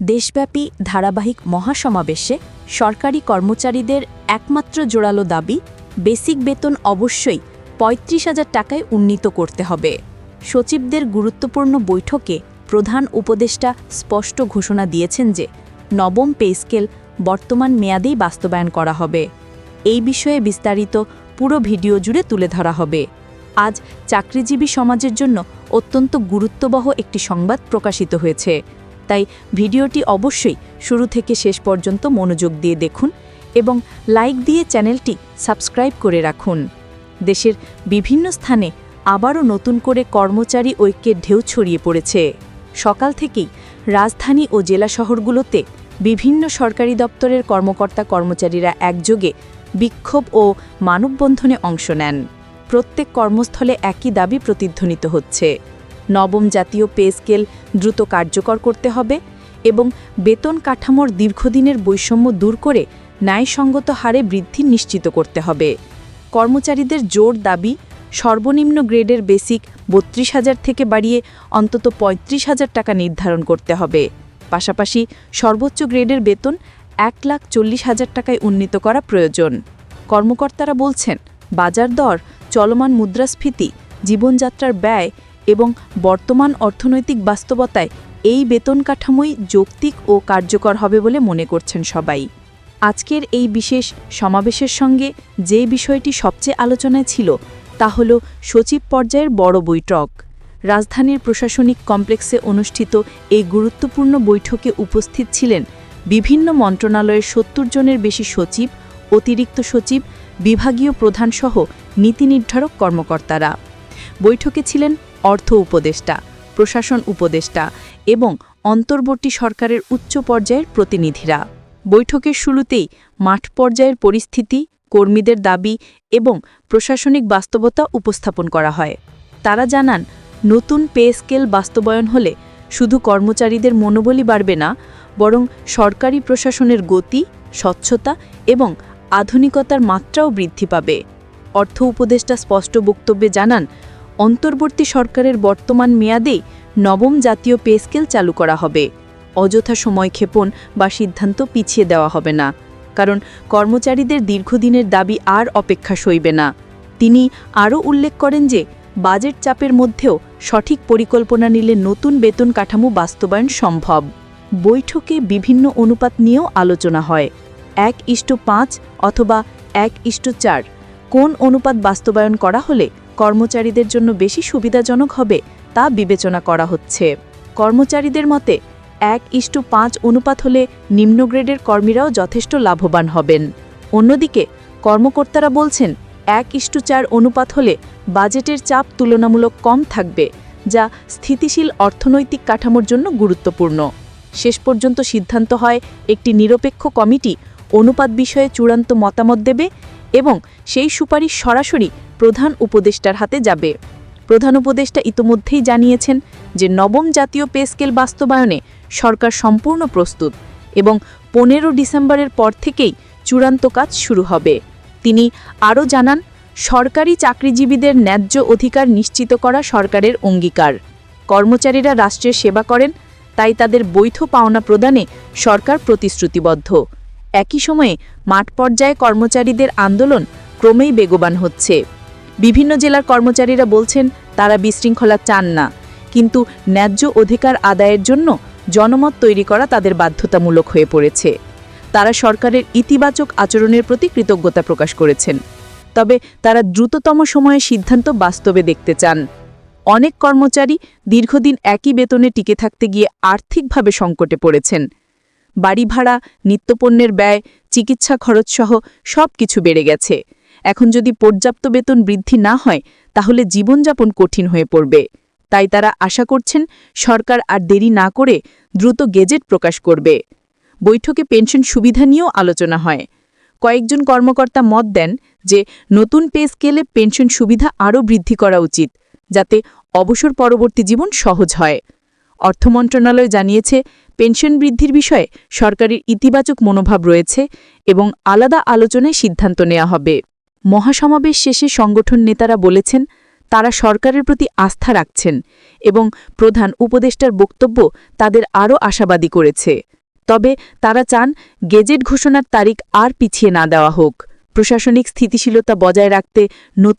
দেশব্যাপী ধারাবাহিক মহাসমাবেশে সরকারি কর্মচারীদের একমাত্র জোরালো দাবি, বেসিক বেতন অবশ্যই পঁয়ত্রিশ হাজার টাকায় উন্নীত করতে হবে। সচিবদের গুরুত্বপূর্ণ বৈঠকে প্রধান উপদেষ্টা স্পষ্ট ঘোষণা দিয়েছেন যে, নবম পে স্কেল বর্তমান মেয়াদেই বাস্তবায়ন করা হবে। এই বিষয়ে বিস্তারিত পুরো ভিডিও জুড়ে তুলে ধরা হবে। আজ চাকরিজীবী সমাজের জন্য অত্যন্ত গুরুত্ববহ একটি সংবাদ প্রকাশিত হয়েছে। তাই ভিডিওটি অবশ্যই শুরু থেকে শেষ পর্যন্ত মনোযোগ দিয়ে দেখুন এবং লাইক দিয়ে চ্যানেলটি সাবস্ক্রাইব করে রাখুন। দেশের বিভিন্ন স্থানে আবারও নতুন করে কর্মচারী ঐক্যের ঢেউ ছড়িয়ে পড়েছে। সকাল থেকেই রাজধানী ও জেলা শহরগুলোতে বিভিন্ন সরকারি দপ্তরের কর্মকর্তা কর্মচারীরা একযোগে বিক্ষোভ ও মানববন্ধনে অংশ নেন। প্রত্যেক কর্মস্থলে একই দাবি প্রতিধ্বনিত হচ্ছে। নবম জাতীয় পে স্কেল দ্রুত কার্যকর করতে হবে এবং বেতন কাঠামোর দীর্ঘদিনের বৈষম্য দূর করে ন্যায়সঙ্গত হারে বৃদ্ধি নিশ্চিত করতে হবে। কর্মচারীদের জোর দাবি, সর্বনিম্ন গ্রেডের বেসিক বত্রিশ হাজার থেকে বাড়িয়ে অন্তত পঁয়ত্রিশ হাজার টাকা নির্ধারণ করতে হবে। পাশাপাশি সর্বোচ্চ গ্রেডের বেতন এক লাখ চল্লিশ হাজার টাকায় উন্নীত করা প্রয়োজন। কর্মকর্তারা বলছেন, বাজার দর, চলমান মুদ্রাস্ফীতি, জীবনযাত্রার ব্যয় এবং বর্তমান অর্থনৈতিক বাস্তবতায় এই বেতন কাঠামোই যৌক্তিক ও কার্যকর হবে বলে মনে করছেন সবাই। আজকের এই বিশেষ সমাবেশের সঙ্গে যে বিষয়টি সবচেয়ে আলোচনায় ছিল তা হল সচিব পর্যায়ের বড় বৈঠক। রাজধানীর প্রশাসনিক কমপ্লেক্সে অনুষ্ঠিত এই গুরুত্বপূর্ণ বৈঠকে উপস্থিত ছিলেন বিভিন্ন মন্ত্রণালয়ের সত্তর জনের বেশি সচিব, অতিরিক্ত সচিব, বিভাগীয় প্রধানসহ নীতি নির্ধারক কর্মকর্তারা। বৈঠকে ছিলেন অর্থ উপদেষ্টা, প্রশাসন উপদেষ্টা এবং অন্তর্বর্তী সরকারের উচ্চ পর্যায়ের প্রতিনিধিরা। বৈঠকের শুরুতেই মাঠ পর্যায়ের পরিস্থিতি, কর্মীদের দাবি এবং প্রশাসনিক বাস্তবতা উপস্থাপন করা হয়। তারা জানান, নতুন পে স্কেল বাস্তবায়ন হলে শুধু কর্মচারীদের মনোবলই বাড়বে না, বরং সরকারি প্রশাসনের গতি, স্বচ্ছতা এবং আধুনিকতার মাত্রাও বৃদ্ধি পাবে। অর্থ উপদেষ্টা স্পষ্ট বক্তব্যে জানান অন্তর্বর্তী সরকারের বর্তমান মেয়াদে নবম জাতীয় পে স্কেল চালু করা হবে। অযথা সময় ক্ষেপণ বা সিদ্ধান্ত পিছিয়ে দেওয়া হবে না, কারণ কর্মচারীদের দীর্ঘদিনের দাবি আর অপেক্ষা সইবে না। তিনি আরও উল্লেখ করেন যে, বাজেট চাপের মধ্যেও সঠিক পরিকল্পনা নিলে নতুন বেতন কাঠামো বাস্তবায়ন সম্ভব। বৈঠকে বিভিন্ন অনুপাত নিয়েও আলোচনা হয়, এক ইষ্ট পাঁচ অথবা এক ইষ্ট চার। কোন অনুপাত বাস্তবায়ন করা হলে কর্মচারীদের জন্য বেশি সুবিধাজনক হবে তা বিবেচনা করা হচ্ছে। কর্মচারীদের মতে, এক ইষ্টু পাঁচ অনুপাত হলে নিম্ন গ্রেডের কর্মীরাও যথেষ্ট লাভবান হবেন। অন্যদিকে, কর্মকর্তারা বলছেন, এক ইষ্টু চার অনুপাত হলে বাজেটের চাপ তুলনামূলক কম থাকবে, যা স্থিতিশীল অর্থনৈতিক কাঠামোর জন্য গুরুত্বপূর্ণ। শেষ পর্যন্ত সিদ্ধান্ত হয়, একটি নিরপেক্ষ কমিটি অনুপাত বিষয়ে চূড়ান্ত মতামত দেবে এবং সেই সুপারিশ সরাসরি প্রধান উপদেষ্টার হাতে যাবে। প্রধান উপদেষ্টা ইতোমধ্যেই জানিয়েছেন যে নবম জাতীয় পে স্কেল বাস্তবায়নে সরকার সম্পূর্ণ প্রস্তুত এবং পনেরো ডিসেম্বরের পর থেকেই চূড়ান্ত কাজ শুরু হবে। তিনি আরও জানান, সরকারি চাকরিজীবীদের ন্যায্য অধিকার নিশ্চিত করা সরকারের অঙ্গীকার। কর্মচারীরা রাষ্ট্রের সেবা করেন, তাই তাদের বৈধ পাওনা প্রদানে সরকার প্রতিশ্রুতিবদ্ধ। একই সময়ে মাঠ পর্যায়ে কর্মচারীদের আন্দোলন ক্রমেই বেগবান হচ্ছে। বিভিন্ন জেলার কর্মচারীরা বলছেন, তারা বিশৃঙ্খলা চান না। কিন্তু ন্যায্য অধিকার আদায়ের জন্য জনমত তৈরি করা তাদের বাধ্যতামূলক হয়ে পড়েছে। তারা সরকারের ইতিবাচক আচরণের প্রতি কৃতজ্ঞতা প্রকাশ করেছেন। তবে তারা দ্রুততম সময়ে সিদ্ধান্ত বাস্তবে দেখতে চান। অনেক কর্মচারী দীর্ঘদিন একই বেতনে টিকে থাকতে গিয়ে আর্থিকভাবে সংকটে পড়েছেন। বাড়ি ভাড়া, নিত্যপণ্যের ব্যয়, চিকিৎসা খরচসহ সব কিছু বেড়ে গেছে। এখন যদি পর্যাপ্ত বেতন বৃদ্ধি না হয়, তাহলে জীবনযাপন কঠিন হয়ে পড়বে। তাই তারা আশা করছেন সরকার আর দেরি না করে দ্রুত গেজেট প্রকাশ করবে। বৈঠকে পেনশন সুবিধা নিয়েও আলোচনা হয়। কয়েকজন কর্মকর্তা মত দেন যে, নতুন পে স্কেলে পেনশন সুবিধা আরও বৃদ্ধি করা উচিত, যাতে অবসর পরবর্তী জীবন সহজ হয়। অর্থ মন্ত্রণালয় জানিয়েছে, পেনশন বৃদ্ধির বিষয়ে সরকারের ইতিবাচক মনোভাব রয়েছে এবং আলাদা আলোচনায় সিদ্ধান্ত নেওয়া হবে। মহাসমাবেশ শেষে সংগঠন নেতারা বলেছেন, তারা সরকারের প্রতি আস্থা রাখছেন এবং প্রধান উপদেষ্টার বক্তব্য তাদের আরও আশাবাদী করেছে। তবে তারা চান গেজেট ঘোষণার তারিখ আর পিছিয়ে না দেওয়া হোক। প্রশাসনিক স্থিতিশীলতা বজায় রাখতে নতুন